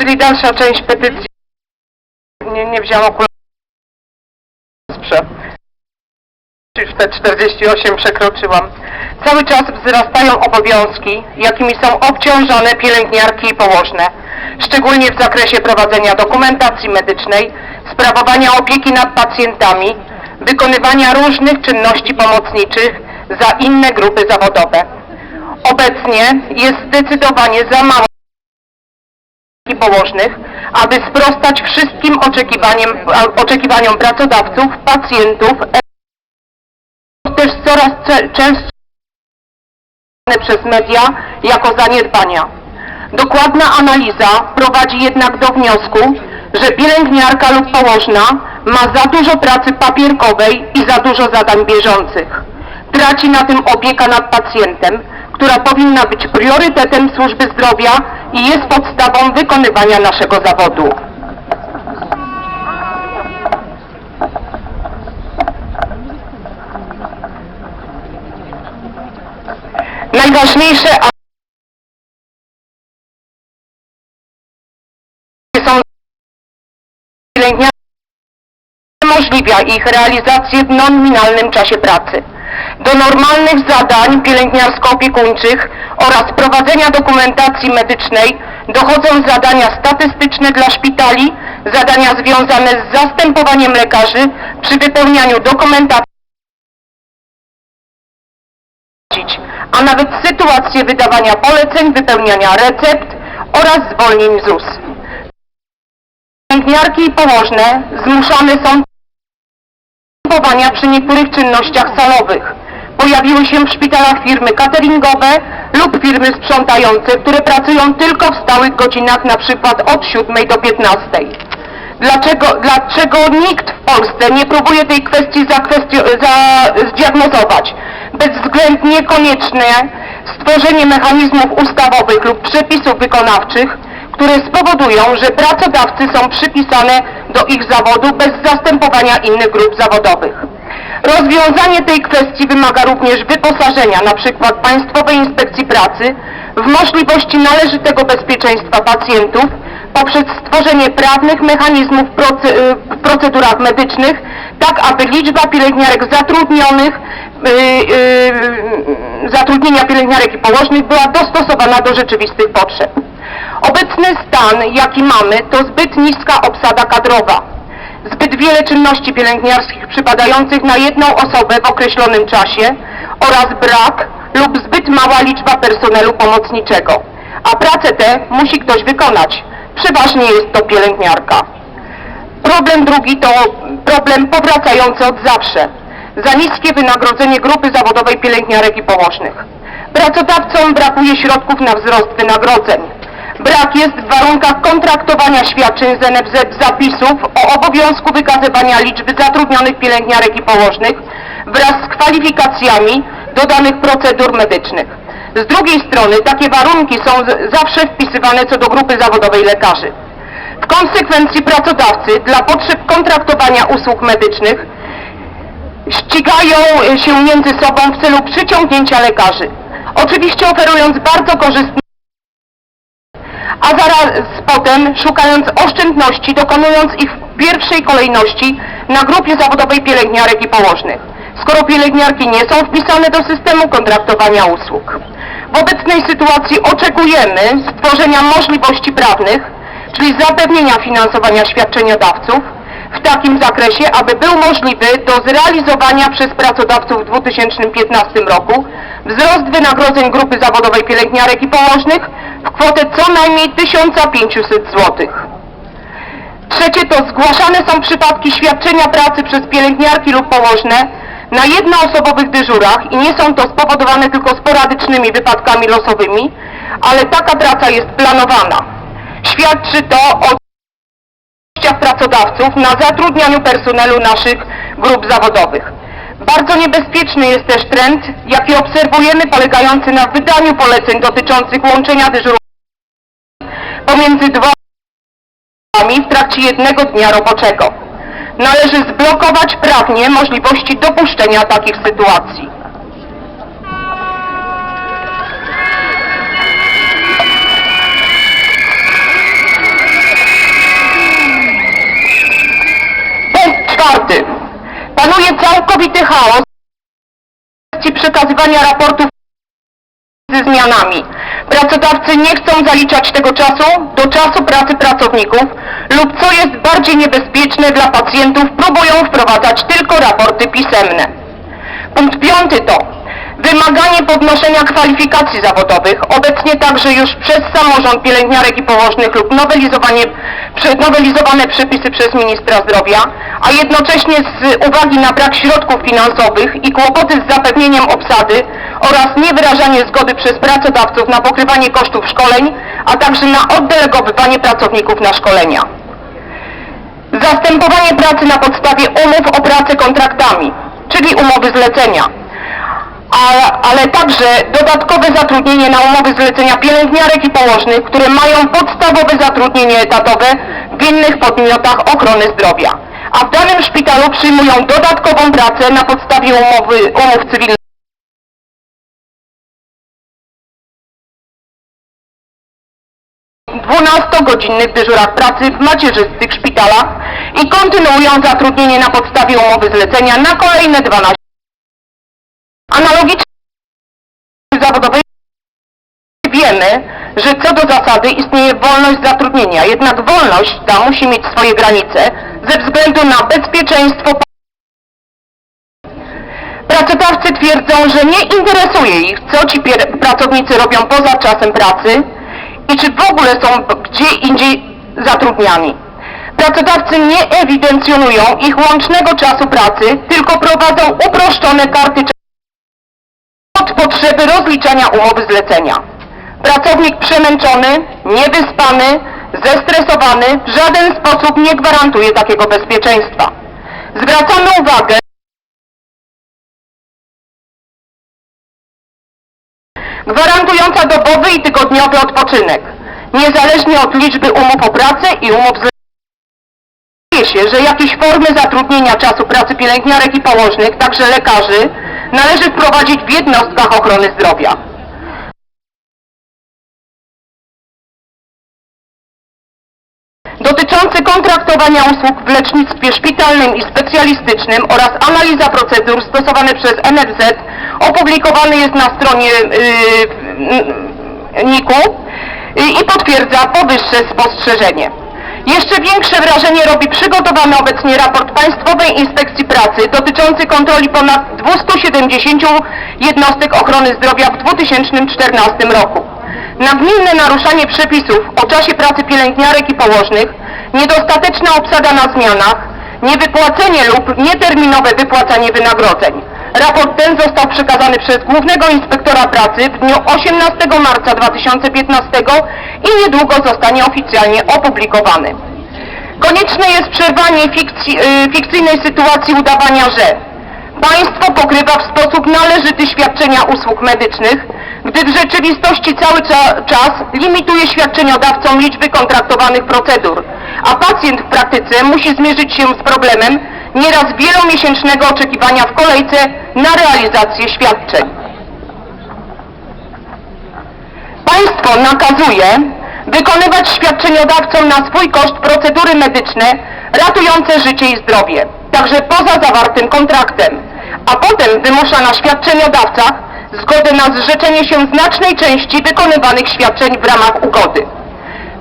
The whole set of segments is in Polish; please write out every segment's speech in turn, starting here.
Czyli dalsza część petycji. Nie, nie wziąłem okularów. Już te 48 przekroczyłam. Cały czas wzrastają obowiązki, jakimi są obciążone pielęgniarki i położne, szczególnie w zakresie prowadzenia dokumentacji medycznej, sprawowania opieki nad pacjentami, wykonywania różnych czynności pomocniczych za inne grupy zawodowe. Obecnie jest zdecydowanie za mało i położnych, aby sprostać wszystkim oczekiwaniom pracodawców, pacjentów, też coraz częstsze przez media jako zaniedbania. Dokładna analiza prowadzi jednak do wniosku, że pielęgniarka lub położna ma za dużo pracy papierkowej i za dużo zadań bieżących. Traci na tym opieka nad pacjentem, która powinna być priorytetem służby zdrowia i jest podstawą wykonywania naszego zawodu. Najważniejsze są umożliwia ich realizację w nominalnym czasie pracy. Do normalnych zadań pielęgniarsko-opiekuńczych oraz prowadzenia dokumentacji medycznej dochodzą zadania statystyczne dla szpitali, zadania związane z zastępowaniem lekarzy przy wypełnianiu dokumentacji a nawet sytuacje wydawania poleceń, wypełniania recept oraz zwolnień ZUS. Pielęgniarki i położne zmuszane są postępowania przy niektórych czynnościach salowych. Pojawiły się w szpitalach firmy cateringowe lub firmy sprzątające, które pracują tylko w stałych godzinach, na przykład od 7 do 15. Dlaczego, dlaczego nikt w Polsce nie próbuje tej kwestii zakwestio- za, zdiagnozować? Bezwzględnie konieczne stworzenie mechanizmów ustawowych lub przepisów wykonawczych, które spowodują, że pracodawcy są przypisane do ich zawodu bez zastępowania innych grup zawodowych. Rozwiązanie tej kwestii wymaga również wyposażenia np. Państwowej Inspekcji Pracy w możliwości należytego bezpieczeństwa pacjentów poprzez stworzenie prawnych mechanizmów proce- y, w procedurach medycznych, tak aby liczba pielęgniarek zatrudnionych, y, y, zatrudnienia pielęgniarek i położnych była dostosowana do rzeczywistych potrzeb. Obecny stan, jaki mamy, to zbyt niska obsada kadrowa zbyt wiele czynności pielęgniarskich przypadających na jedną osobę w określonym czasie oraz brak lub zbyt mała liczba personelu pomocniczego. A pracę tę musi ktoś wykonać. Przeważnie jest to pielęgniarka. Problem drugi to problem powracający od zawsze. Za niskie wynagrodzenie grupy zawodowej pielęgniarek i położnych. Pracodawcom brakuje środków na wzrost wynagrodzeń. Brak jest w warunkach kontraktowania świadczeń z NFZ zapisów o obowiązku wykazywania liczby zatrudnionych pielęgniarek i położnych wraz z kwalifikacjami do danych procedur medycznych. Z drugiej strony takie warunki są zawsze wpisywane co do grupy zawodowej lekarzy. W konsekwencji pracodawcy dla potrzeb kontraktowania usług medycznych ścigają się między sobą w celu przyciągnięcia lekarzy. Oczywiście oferując bardzo korzystne a zaraz potem szukając oszczędności, dokonując ich w pierwszej kolejności na grupie zawodowej pielęgniarek i położnych, skoro pielęgniarki nie są wpisane do systemu kontraktowania usług. W obecnej sytuacji oczekujemy stworzenia możliwości prawnych, czyli zapewnienia finansowania świadczeniodawców w takim zakresie, aby był możliwy do zrealizowania przez pracodawców w 2015 roku wzrost wynagrodzeń grupy zawodowej pielęgniarek i położnych w kwotę co najmniej 1500 zł. Trzecie to zgłaszane są przypadki świadczenia pracy przez pielęgniarki lub położne na jednoosobowych dyżurach i nie są to spowodowane tylko sporadycznymi wypadkami losowymi, ale taka praca jest planowana. Świadczy to o pracodawców na zatrudnianiu personelu naszych grup zawodowych. Bardzo niebezpieczny jest też trend, jaki obserwujemy polegający na wydaniu poleceń dotyczących łączenia dyżurów pomiędzy dwoma w trakcie jednego dnia roboczego. Należy zblokować prawnie możliwości dopuszczenia takich sytuacji. Punkt czwarty. Panuje całkowity chaos w kwestii przekazywania raportów ze zmianami. Pracodawcy nie chcą zaliczać tego czasu do czasu pracy pracowników lub co jest bardziej niebezpieczne dla pacjentów próbują wprowadzać tylko raporty pisemne. Punkt piąty to wymaganie podnoszenia kwalifikacji zawodowych, obecnie także już przez samorząd pielęgniarek i położnych lub nowelizowane przepisy przez ministra zdrowia, a jednocześnie z uwagi na brak środków finansowych i kłopoty z zapewnieniem obsady oraz niewyrażanie zgody przez pracodawców na pokrywanie kosztów szkoleń, a także na oddelegowywanie pracowników na szkolenia. Zastępowanie pracy na podstawie umów o pracę kontraktami, czyli umowy zlecenia, ale, ale także dodatkowe zatrudnienie na umowy zlecenia pielęgniarek i położnych, które mają podstawowe zatrudnienie etatowe w innych podmiotach ochrony zdrowia, a w danym szpitalu przyjmują dodatkową pracę na podstawie umowy, umów cywilnych. 12-godzinnych dyżurach pracy w macierzystych szpitalach i kontynuują zatrudnienie na podstawie umowy zlecenia na kolejne 12 Analogicznie zawodowej wiemy, że co do zasady istnieje wolność zatrudnienia, jednak wolność ta musi mieć swoje granice ze względu na bezpieczeństwo Pracodawcy twierdzą, że nie interesuje ich, co ci pracownicy robią poza czasem pracy i czy w ogóle są gdzie indziej zatrudniani. Pracodawcy nie ewidencjonują ich łącznego czasu pracy, tylko prowadzą uproszczone karty potrzeby rozliczania umowy zlecenia. Pracownik przemęczony, niewyspany, zestresowany w żaden sposób nie gwarantuje takiego bezpieczeństwa. Zwracamy uwagę, gwarantująca dobowy i tygodniowy odpoczynek, niezależnie od liczby umów o pracę i umów zlecenia. Się, że jakieś formy zatrudnienia czasu pracy pielęgniarek i położnych, także lekarzy, należy wprowadzić w jednostkach ochrony zdrowia. dotyczący kontraktowania usług w lecznictwie szpitalnym i specjalistycznym oraz analiza procedur stosowane przez NFZ opublikowany jest na stronie yy, NIK-u yy, i potwierdza powyższe spostrzeżenie. Jeszcze większe wrażenie robi przygotowany obecnie raport Państwowej Inspekcji Pracy dotyczący kontroli ponad 270 jednostek ochrony zdrowia w 2014 roku. Nagminne naruszanie przepisów o czasie pracy pielęgniarek i położnych, niedostateczna obsada na zmianach, niewypłacenie lub nieterminowe wypłacanie wynagrodzeń. Raport ten został przekazany przez Głównego Inspektora Pracy w dniu 18 marca 2015 i niedługo zostanie oficjalnie opublikowany. Konieczne jest przerwanie fikcji, y, fikcyjnej sytuacji udawania, że Państwo pokrywa w sposób należyty świadczenia usług medycznych, gdy w rzeczywistości cały cza- czas limituje świadczeniodawcom liczby kontraktowanych procedur, a pacjent w praktyce musi zmierzyć się z problemem nieraz wielomiesięcznego oczekiwania w kolejce na realizację świadczeń. Państwo nakazuje wykonywać świadczeniodawcom na swój koszt procedury medyczne ratujące życie i zdrowie, także poza zawartym kontraktem, a potem wymusza na świadczeniodawcach zgodę na zrzeczenie się znacznej części wykonywanych świadczeń w ramach ugody.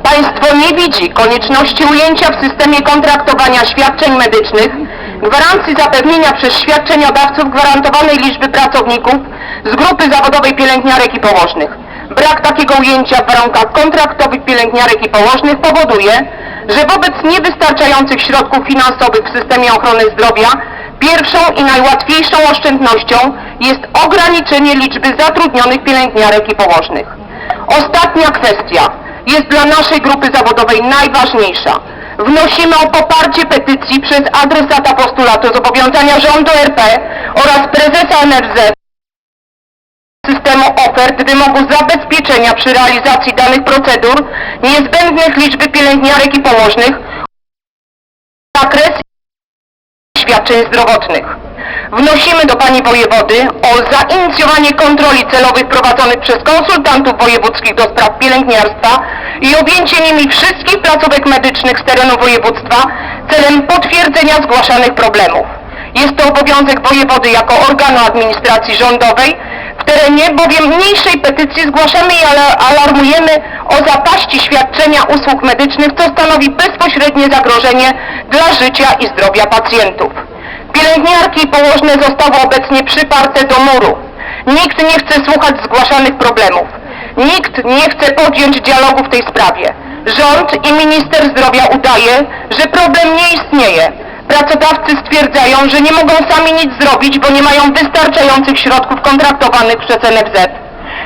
Państwo nie widzi konieczności ujęcia w systemie kontraktowania świadczeń medycznych gwarancji zapewnienia przez świadczeniodawców gwarantowanej liczby pracowników z grupy zawodowej pielęgniarek i położnych. Brak takiego ujęcia w warunkach kontraktowych pielęgniarek i położnych powoduje, że wobec niewystarczających środków finansowych w systemie ochrony zdrowia pierwszą i najłatwiejszą oszczędnością jest ograniczenie liczby zatrudnionych pielęgniarek i położnych. Ostatnia kwestia jest dla naszej grupy zawodowej najważniejsza. Wnosimy o poparcie petycji przez adresata postulatu zobowiązania rządu RP oraz prezesa NFZ systemu ofert wymogu zabezpieczenia przy realizacji danych procedur niezbędnych liczby pielęgniarek i położnych zakres świadczeń zdrowotnych. Wnosimy do Pani Wojewody o zainicjowanie kontroli celowych prowadzonych przez konsultantów wojewódzkich do spraw pielęgniarstwa i objęcie nimi wszystkich placówek medycznych z terenu województwa celem potwierdzenia zgłaszanych problemów. Jest to obowiązek wojewody jako organu administracji rządowej. W terenie bowiem mniejszej petycji zgłaszamy i ala- alarmujemy o zapaści świadczenia usług medycznych, co stanowi bezpośrednie zagrożenie dla życia i zdrowia pacjentów. Pielęgniarki położne zostały obecnie przyparte do muru. Nikt nie chce słuchać zgłaszanych problemów. Nikt nie chce podjąć dialogu w tej sprawie. Rząd i minister zdrowia udaje, że problem nie istnieje. Pracodawcy stwierdzają, że nie mogą sami nic zrobić, bo nie mają wystarczających środków kontraktowanych przez NFZ.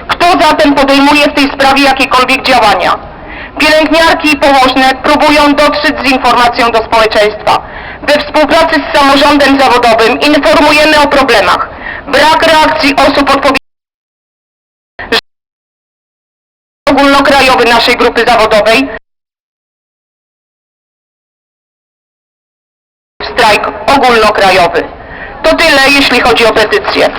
Kto zatem podejmuje w tej sprawie jakiekolwiek działania? Pielęgniarki i położne próbują dotrzeć z informacją do społeczeństwa. We współpracy z samorządem zawodowym informujemy o problemach. Brak reakcji osób odpowiedzialnych ogólnokrajowy naszej grupy zawodowej strajk ogólnokrajowy. To tyle, jeśli chodzi o petycję.